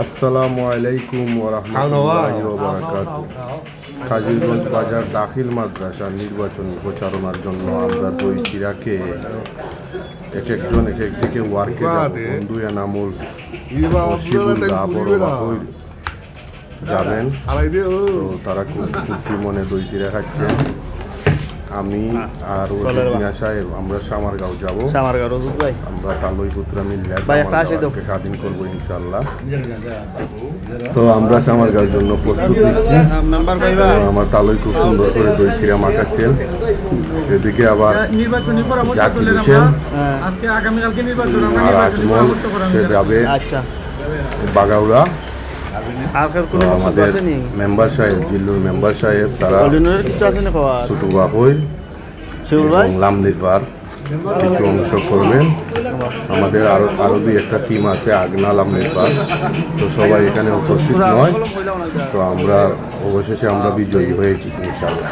আসসালামু আলাইকুম ওরহমতুল্লাহি ওবারাকাতু কাজিরগঞ্জ বাজার দাখিল মাদ্রাসা নির্বাচনী প্রচারণার জন্য আমরা দই চিরাকে এক একজন এক এক দিকে ওয়ার্কে বন্ধু এনামুল যাবেন? তারা খুব মনে দই চিরা খাচ্ছেন আমি আর ওষুধ মিয়া সাহেব আমরা সামারগাঁও যাব। আমার ঘর ভাই। আমরা তালই পুত্রা মিললে ভাই, একটা আসে। সামারগাঁওকে স্বাধীন করব ইনশাল্লাহ তো আমরা সামারগাঁওর জন্য প্রস্তুত নিচ্ছি। তো আমার তালই খুব সুন্দর করে দই চিরা মাখাচ্ছেন। এদিকে আবার নির্বাচনী পরামর্শ করলেন হোসেন। হ্যাঁ। নির্বাচন আমরা আর নির্বাচনী পরামর্শ করা সে যাবে। আচ্ছা। বাগাউড়া। আমাদের মেম্বার সাহেব জিল্লুর মেম্বার সাহেব তারা অলিনের কিছু ছোট বাবুই অংশ করবেন। আমাদের আরও আরও দুই একটা টিম আছে আগনা লামদিরবার তো সবাই এখানে উপস্থিত নয়। তো আমরা অবশেষে আমরা বিজয়ী হয়েছি ইনশাল্লাহ